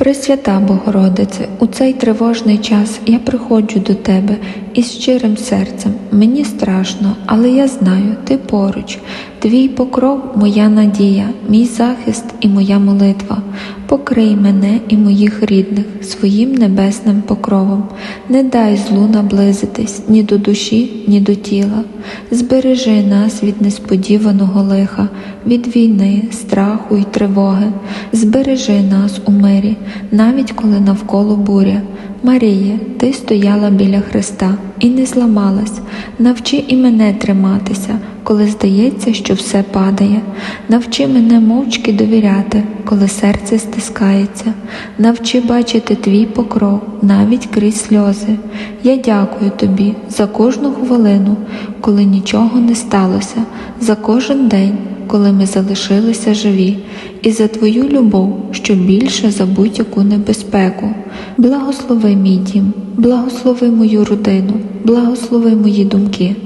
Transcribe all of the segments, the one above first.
Пресвята Богородице, у цей тривожний час я приходжу до Тебе із щирим серцем. Мені страшно, але я знаю, Ти поруч. Твій покров моя надія, мій захист і моя молитва. Покрий мене і моїх рідних своїм небесним покровом. Не дай злу наблизитись ні до душі, ні до тіла. Збережи нас від несподіваного лиха, від війни, страху і тривоги. Збережи нас у мирі, навіть коли навколо буря. Маріє, ти стояла біля Христа і не зламалась. Навчи і мене триматися, коли здається, що все падає. Навчи мене мовчки довіряти, коли серце стискається. Навчи бачити твій покров навіть крізь сльози. Я дякую тобі за кожну хвилину, коли нічого не сталося, за кожен день коли ми залишилися живі, і за Твою любов, що більше за будь-яку небезпеку. Благослови мій дім, благослови мою родину, благослови мої думки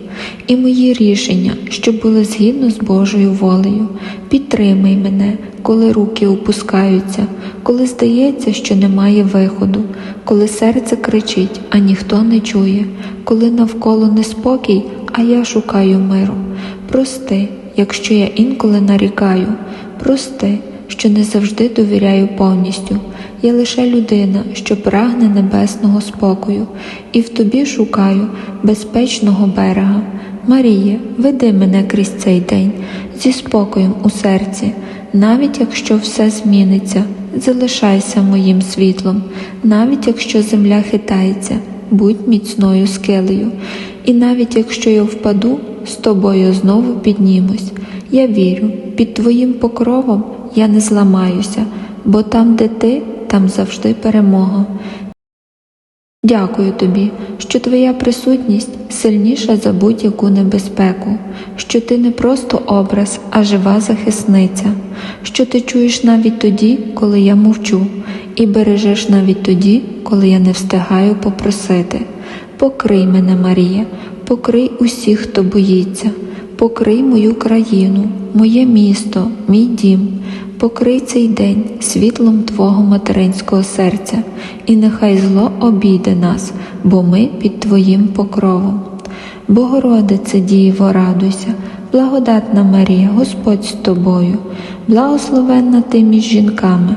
і мої рішення, щоб були згідно з Божою волею. Підтримай мене, коли руки опускаються, коли здається, що немає виходу, коли серце кричить, а ніхто не чує, коли навколо неспокій, а я шукаю миру. Прости якщо я інколи нарікаю, прости, що не завжди довіряю повністю. Я лише людина, що прагне небесного спокою, і в тобі шукаю безпечного берега. Марія, веди мене крізь цей день зі спокоєм у серці, навіть якщо все зміниться, залишайся моїм світлом, навіть якщо земля хитається, будь міцною скелею, і навіть якщо я впаду, з тобою знову піднімусь. Я вірю, під твоїм покровом я не зламаюся, бо там, де ти, там завжди перемога. Дякую тобі, що твоя присутність сильніша за будь-яку небезпеку, що ти не просто образ, а жива захисниця, що ти чуєш навіть тоді, коли я мовчу, і бережеш навіть тоді, коли я не встигаю попросити. Покрий мене, Марія, покрий усіх, хто боїться, покрий мою країну, моє місто, мій дім, покрий цей день світлом Твого материнського серця, і нехай зло обійде нас, бо ми під Твоїм покровом. Богородице Дієво, радуйся, благодатна Марія, Господь з тобою, благословенна ти між жінками,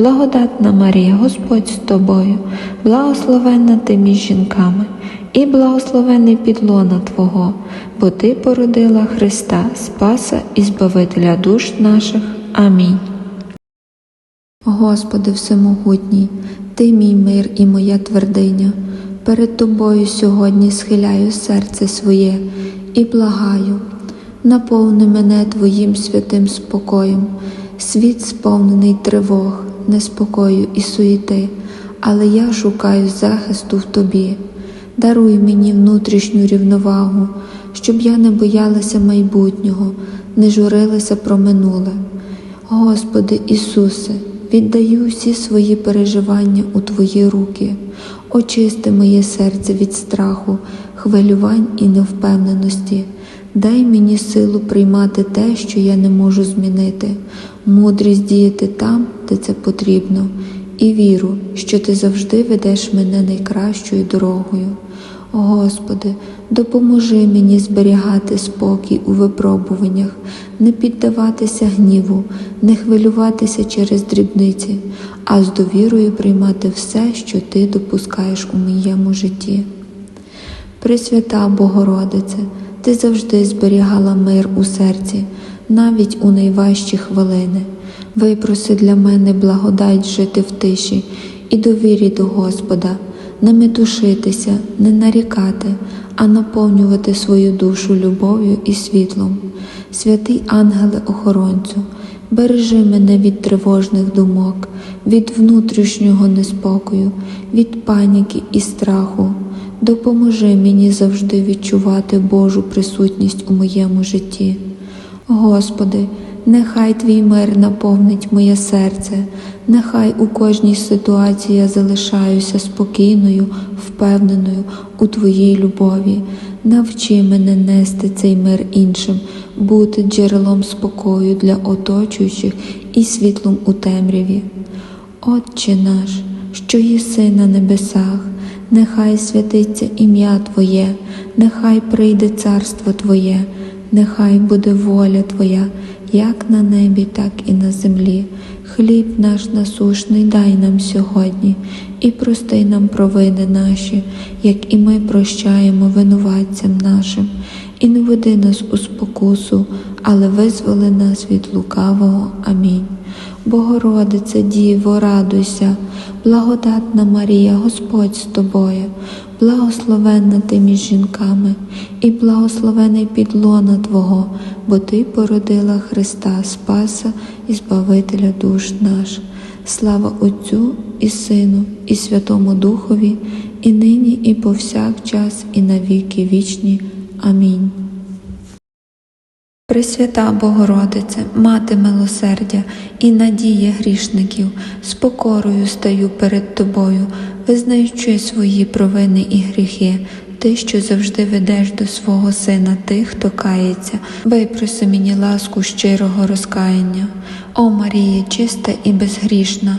благодатна Марія, Господь з тобою, благословенна ти між жінками, і благословений підлона Твого, бо Ти породила Христа, Спаса і Збавителя душ наших. Амінь. Господи Всемогутній, Ти мій мир і моя твердиня. Перед Тобою сьогодні схиляю серце своє і благаю, наповни мене Твоїм святим спокоєм, світ сповнений тривог, неспокою і суєти, але я шукаю захисту в Тобі. Даруй мені внутрішню рівновагу, щоб я не боялася майбутнього, не журилася про минуле. Господи Ісусе, віддаю всі свої переживання у Твої руки, очисти моє серце від страху, хвилювань і невпевненості. Дай мені силу приймати те, що я не можу змінити, мудрість діяти там, де це потрібно, і віру, що Ти завжди ведеш мене найкращою дорогою. Господи, допоможи мені зберігати спокій у випробуваннях, не піддаватися гніву, не хвилюватися через дрібниці, а з довірою приймати все, що Ти допускаєш у моєму житті. Пресвята Богородице, Ти завжди зберігала мир у серці, навіть у найважчі хвилини. Випроси для мене благодать жити в тиші і довірі до Господа не метушитися, не нарікати, а наповнювати свою душу любов'ю і світлом. Святий ангеле охоронцю, бережи мене від тривожних думок, від внутрішнього неспокою, від паніки і страху. Допоможи мені завжди відчувати Божу присутність у моєму житті. Господи, нехай Твій мир наповнить моє серце, нехай у кожній ситуації я залишаюся спокійною, впевненою у Твоїй любові. Навчи мене нести цей мир іншим, бути джерелом спокою для оточуючих і світлом у темряві. Отче наш, що єси на небесах, нехай святиться ім'я Твоє, нехай прийде царство Твоє, нехай буде воля Твоя, як на небі, так і на землі. Хліб наш насушний дай нам сьогодні, і прости нам провини наші, як і ми прощаємо винуватцям нашим, і не веди нас у спокусу, але визволи нас від лукавого. Амінь. Богородице Діво, радуйся, благодатна Марія, Господь з тобою, благословенна ти між жінками, і благословений підлона Твого, бо Ти породила Христа Спаса і Збавителя душ наш. Слава Отцю і Сину, і Святому Духові, і нині, і повсякчас, і на віки вічні. Амінь. Пресвята Богородице, Мати милосердя і надія грішників, з покорою стаю перед Тобою, визнаючи свої провини і гріхи, Ти, що завжди ведеш до свого Сина тих, хто кається, випроси мені ласку щирого розкаяння. О Марія, чиста і безгрішна,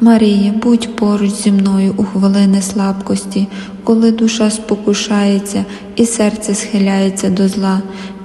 Марія, будь поруч зі мною у хвилини слабкості, коли душа спокушається і серце схиляється до зла.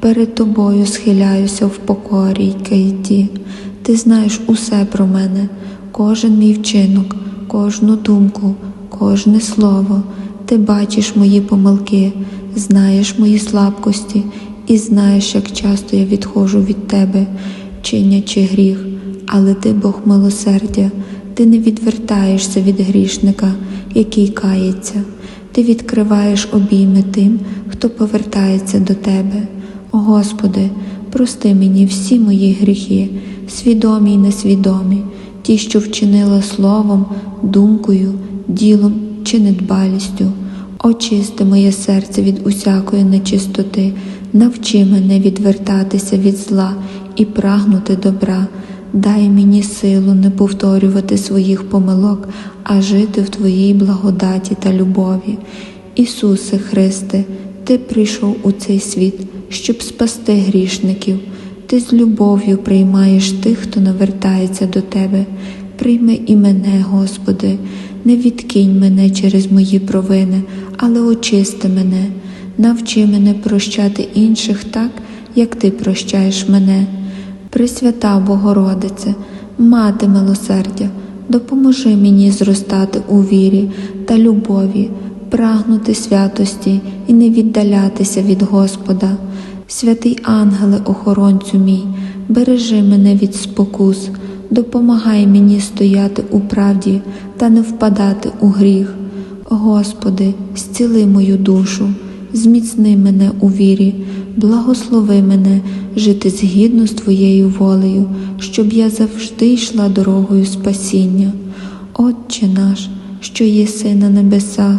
перед Тобою схиляюся в покорі й кайті. Ти знаєш усе про мене, кожен мій вчинок, кожну думку, кожне слово. Ти бачиш мої помилки, знаєш мої слабкості і знаєш, як часто я відходжу від Тебе, чинячи гріх, але Ти Бог милосердя, ти не відвертаєшся від грішника, який кається, ти відкриваєш обійми тим, хто повертається до тебе. Господи, прости мені всі мої гріхи, свідомі й несвідомі, ті, що вчинила словом, думкою, ділом чи недбалістю. Очисти моє серце від усякої нечистоти, навчи мене відвертатися від зла і прагнути добра. Дай мені силу не повторювати своїх помилок, а жити в Твоїй благодаті та любові. Ісусе Христе, Ти прийшов у цей світ, щоб спасти грішників. Ти з любов'ю приймаєш тих, хто навертається до Тебе. Прийми і мене, Господи, не відкинь мене через мої провини, але очисти мене, навчи мене прощати інших так, як Ти прощаєш мене. Пресвята Богородице, Мати милосердя, допоможи мені зростати у вірі та любові, прагнути святості і не віддалятися від Господа. Святий ангеле, охоронцю мій, бережи мене від спокус, допомагай мені стояти у правді та не впадати у гріх. Господи, зціли мою душу, зміцни мене у вірі, благослови мене жити згідно з Твоєю волею, щоб я завжди йшла дорогою спасіння. Отче наш, що єси на небесах,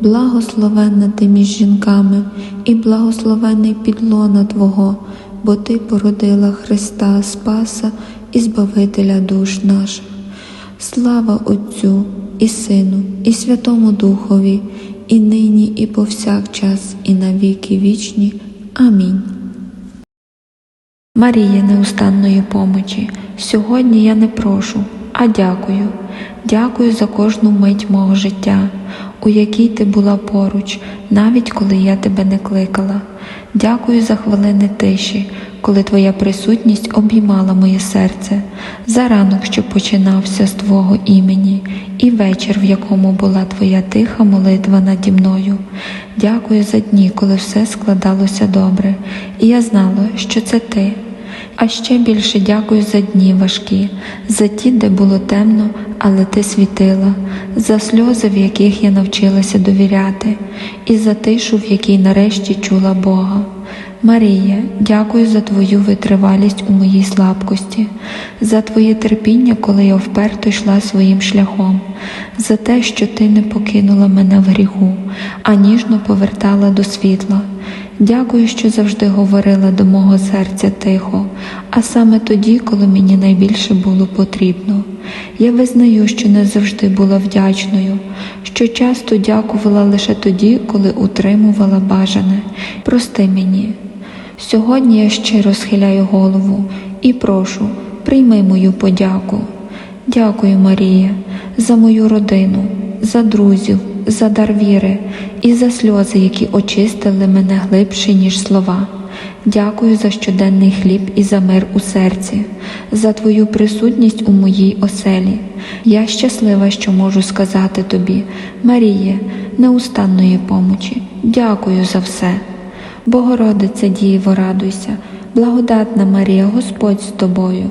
благословенна ти між жінками, і благословений підлона Твого, бо Ти породила Христа Спаса і Збавителя душ наших. Слава Отцю і Сину, і Святому Духові, і нині, і повсякчас, і на віки вічні. Амінь. Марія неустанної помочі, сьогодні я не прошу, а дякую. Дякую за кожну мить мого життя, у якій ти була поруч, навіть коли я тебе не кликала. Дякую за хвилини тиші, коли твоя присутність обіймала моє серце, за ранок, що починався з Твого імені, і вечір, в якому була твоя тиха молитва наді мною. Дякую за дні, коли все складалося добре, і я знала, що це ти. А ще більше дякую за дні важкі, за ті, де було темно, але ти світила, за сльози, в яких я навчилася довіряти, і за тишу, в якій нарешті чула Бога. Марія, дякую за твою витривалість у моїй слабкості, за твоє терпіння, коли я вперто йшла своїм шляхом, за те, що ти не покинула мене в гріху, а ніжно повертала до світла. Дякую, що завжди говорила до мого серця тихо, а саме тоді, коли мені найбільше було потрібно. Я визнаю, що не завжди була вдячною, що часто дякувала лише тоді, коли утримувала бажане. Прости мені. Сьогодні я щиро схиляю голову і прошу, прийми мою подяку. Дякую, Марія, за мою родину, за друзів, за дар віри і за сльози, які очистили мене глибше, ніж слова. Дякую за щоденний хліб і за мир у серці, за твою присутність у моїй оселі. Я щаслива, що можу сказати тобі, Маріє, неустанної помочі. Дякую за все. Богородице Діво, радуйся, благодатна Марія, Господь з тобою,